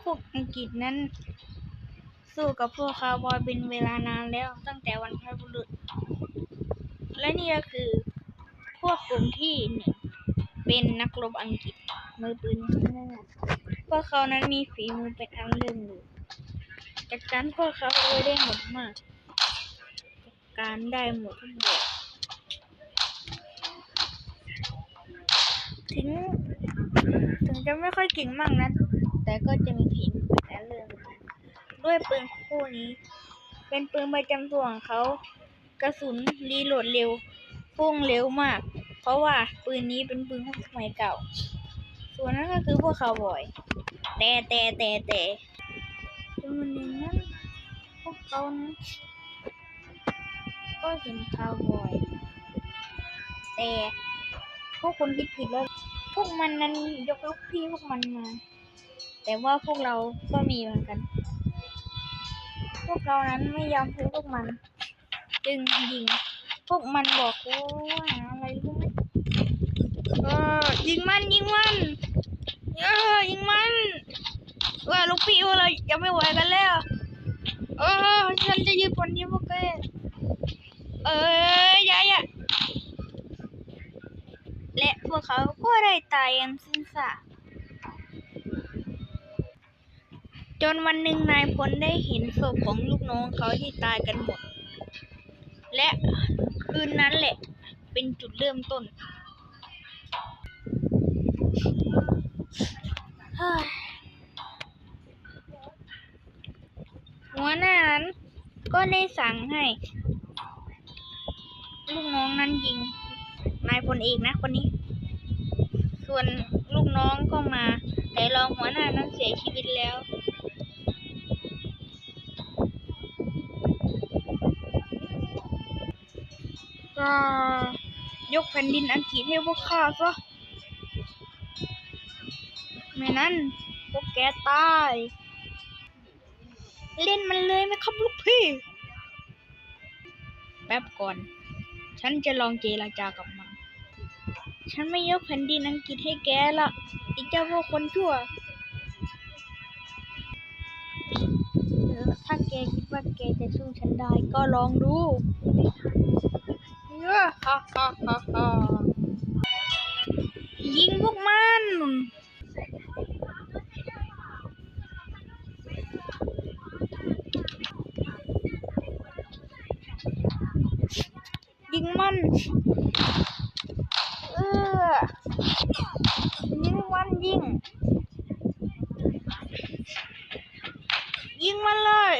พวกอังกฤษนั้น สู้กับพวกคาวบอยเป็นเวลานานแล้วตั้งแต่วันพบุรุษ และนี่ก็คือพวกกลุ่มที่หนึ่งเป็นนักรบอังกฤษมือปืนนั่นน่ะพวกเขานั้นมีฝีมือเป็นอันเรื่องเลยจากการพวกเขาเลยได้หมดมากจากการได้หมดทุกแบบถึงถึง จะไม่ค่อยเก่งมากนะ แต่ก็จะมีฝีมือเป็นอันเรื่องด้วยปืนคู่นี้ เป็นปืนประจำตัวของเขา กระสุนรีโหลดเร็วพุ่งเร็วมาก เพราะว่าปืนนี้เป็นปืนของสมัยเก่า ส่วนนั้นก็คือพวกคาวบอย แต่แต่แต่แต่จนวันหนึ่งนั้นพวกเขานนก็เห็นคาวบอย แต่พวกคนคิดผิดแล้ว วกมันนั้นยกลูกพี่พวกมันมา แต่ว่าพวกเราก็มีเหมือนกัน พวกเรานั้นไม่ยอมแพ้พวกมัน จึงยิง พวกมันบอกว่าอะไรรู้ไหมเออยิงมันยิงมันเออยิงมันว่าลูกพี่พวกเราจะไม่ไหวกันแล้ว เออฉันจะยืนบนนี้พวกแกเอออย่าอย่าและ เขาก็ได้ตายอย่างสิ้นซากจนวันหนึ่งนายพลได้เห็นศพของลูกน้องเขาที่ตายกันหมด และคืนนั้นแหละเป็นจุดเริ่มต้นหัวหน้านั้นก็ได้สั่งให้ ลูกน้องนั้นยิง นายพลเอกนะคนนี้ ส่วนลูกน้องก็มา แต่รองหัวหน้านั้นเสียชีวิตแล้วก็ยกแผ่นดินอังกฤษให้พวกข้าซะไม่นั้นพวกแกตาย เล่นมันเลยไหมครับลูกพี่ แป๊บก่อน ฉันจะลองเจรจากับมัน ฉันไม่ยกแผ่นดินอังกฤษให้แกละไอ้เจ้าพวกคนชั่ว ถ้าแกคิดว่าแกจะสู้ฉันได้ก็ลองดูเออฮ่าฮ่าฮ่าฮ่ายิงพวกมันยิงมัน เออ วันยิง ยิงมันเลย